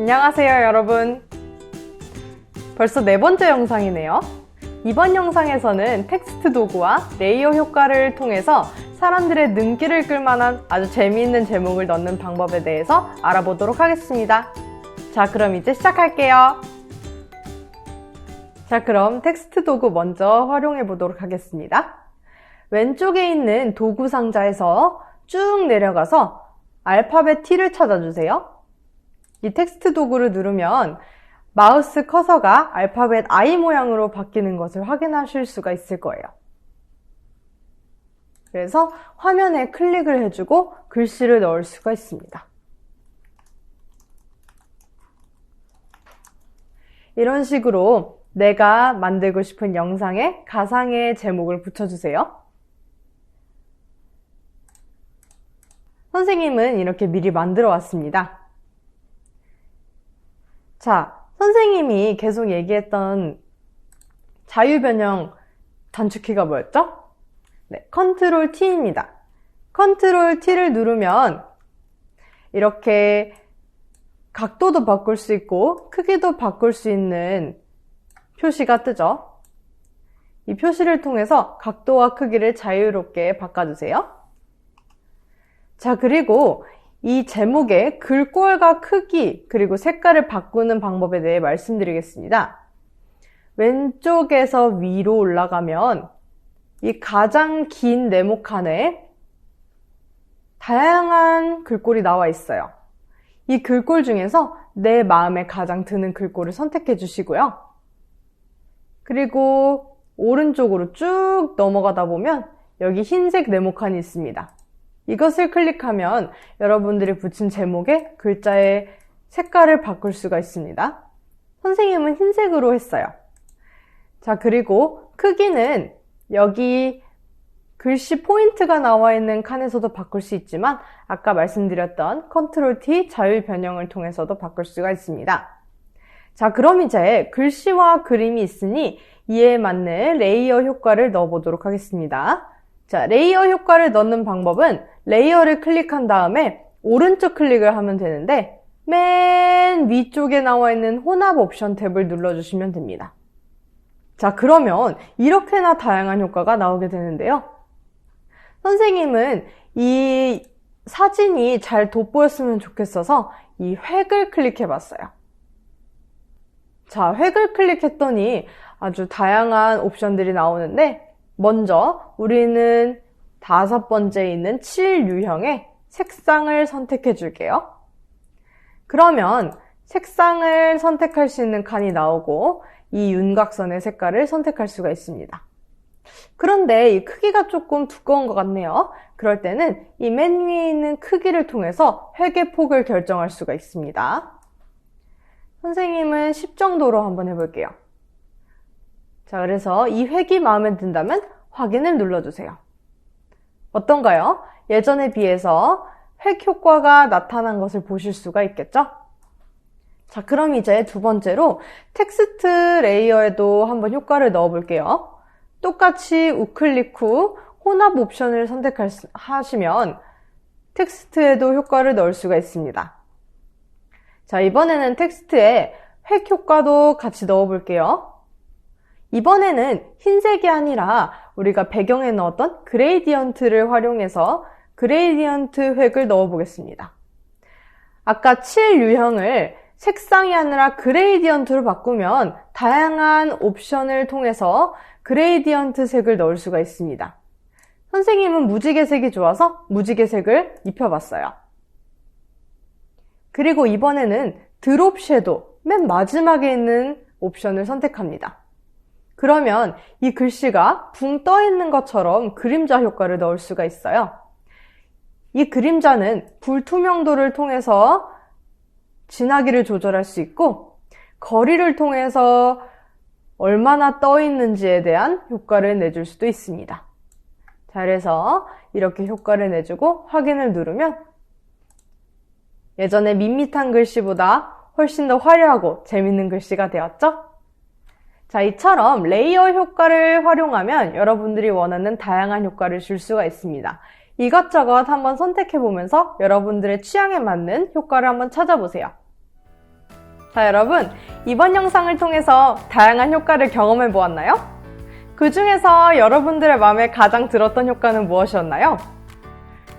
안녕하세요, 여러분. 벌써 네 번째 영상이네요. 이번 영상에서는 텍스트 도구와 레이어 효과를 통해서 사람들의 눈길을 끌만한 아주 재미있는 제목을 넣는 방법에 대해서 알아보도록 하겠습니다. 자, 그럼 이제 시작할게요. 자, 그럼 텍스트 도구 먼저 활용해 보도록 하겠습니다. 왼쪽에 있는 도구 상자에서 쭉 내려가서 알파벳 T를 찾아주세요. 이 텍스트 도구를 누르면 마우스 커서가 알파벳 I 모양으로 바뀌는 것을 확인하실 수가 있을 거예요. 그래서 화면에 클릭을 해주고 글씨를 넣을 수가 있습니다. 이런 식으로 내가 만들고 싶은 영상에 가상의 제목을 붙여주세요. 선생님은 이렇게 미리 만들어 왔습니다. 자, 선생님이 계속 얘기했던 자유변형 단축키가 뭐였죠? 네, 컨트롤 T입니다. 컨트롤 T를 누르면 이렇게 각도도 바꿀 수 있고 크기도 바꿀 수 있는 표시가 뜨죠. 이 표시를 통해서 각도와 크기를 자유롭게 바꿔주세요. 자, 그리고 이 제목의 글꼴과 크기 그리고 색깔을 바꾸는 방법에 대해 말씀드리겠습니다. 왼쪽에서 위로 올라가면 이 가장 긴 네모 칸에 다양한 글꼴이 나와 있어요. 이 글꼴 중에서 내 마음에 가장 드는 글꼴을 선택해 주시고요. 그리고 오른쪽으로 쭉 넘어가다 보면 여기 흰색 네모칸이 있습니다. 이것을 클릭하면 여러분들이 붙인 제목에 글자의 색깔을 바꿀 수가 있습니다. 선생님은 흰색으로 했어요. 자, 그리고 크기는 여기 글씨 포인트가 나와 있는 칸에서도 바꿀 수 있지만 아까 말씀드렸던 컨트롤 T 자유 변형을 통해서도 바꿀 수가 있습니다. 자, 그럼 이제 글씨와 그림이 있으니 이에 맞는 레이어 효과를 넣어보도록 하겠습니다. 자, 레이어 효과를 넣는 방법은 레이어를 클릭한 다음에 오른쪽 클릭을 하면 되는데 맨 위쪽에 나와 있는 혼합 옵션 탭을 눌러주시면 됩니다. 자, 그러면 이렇게나 다양한 효과가 나오게 되는데요. 선생님은 이 사진이 잘 돋보였으면 좋겠어서 이 획을 클릭해 봤어요. 자, 획을 클릭했더니 아주 다양한 옵션들이 나오는데 먼저 우리는 다섯 번째 있는 7 유형의 색상을 선택해 줄게요. 그러면 색상을 선택할 수 있는 칸이 나오고 이 윤곽선의 색깔을 선택할 수가 있습니다. 그런데 이 크기가 조금 두꺼운 것 같네요. 그럴 때는 이 맨 위에 있는 크기를 통해서 획의 폭을 결정할 수가 있습니다. 선생님은 10 정도로 한번 해볼게요. 자, 그래서 이 획이 마음에 든다면 확인을 눌러주세요. 어떤가요? 예전에 비해서 획 효과가 나타난 것을 보실 수가 있겠죠? 자, 그럼 이제 두 번째로 텍스트 레이어에도 한번 효과를 넣어 볼게요. 똑같이 우클릭 후 혼합 옵션을 선택하시면 텍스트에도 효과를 넣을 수가 있습니다. 자, 이번에는 텍스트에 획 효과도 같이 넣어 볼게요. 이번에는 흰색이 아니라 우리가 배경에 넣었던 그레이디언트를 활용해서 그레이디언트 획을 넣어 보겠습니다. 아까 7 유형을 색상이 아니라 그레이디언트로 바꾸면 다양한 옵션을 통해서 그레이디언트 색을 넣을 수가 있습니다. 선생님은 무지개 색이 좋아서 무지개 색을 입혀봤어요. 그리고 이번에는 드롭 섀도우 맨 마지막에 있는 옵션을 선택합니다. 그러면 이 글씨가 붕 떠 있는 것처럼 그림자 효과를 넣을 수가 있어요. 이 그림자는 불투명도를 통해서 진하기를 조절할 수 있고 거리를 통해서 얼마나 떠 있는지에 대한 효과를 내줄 수도 있습니다. 자, 그래서 이렇게 효과를 내주고 확인을 누르면 예전에 밋밋한 글씨보다 훨씬 더 화려하고 재밌는 글씨가 되었죠? 자, 이처럼 레이어 효과를 활용하면 여러분들이 원하는 다양한 효과를 줄 수가 있습니다. 이것저것 한번 선택해 보면서 여러분들의 취향에 맞는 효과를 한번 찾아보세요. 자, 여러분, 이번 영상을 통해서 다양한 효과를 경험해 보았나요? 그 중에서 여러분들의 마음에 가장 들었던 효과는 무엇이었나요?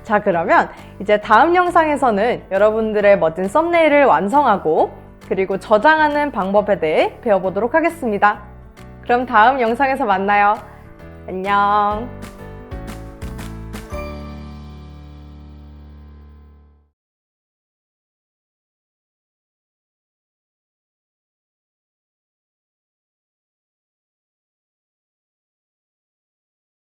자, 그러면 이제 다음 영상에서는 여러분들의 멋진 썸네일을 완성하고 그리고 저장하는 방법에 대해 배워보도록 하겠습니다. 그럼 다음 영상에서 만나요. 안녕.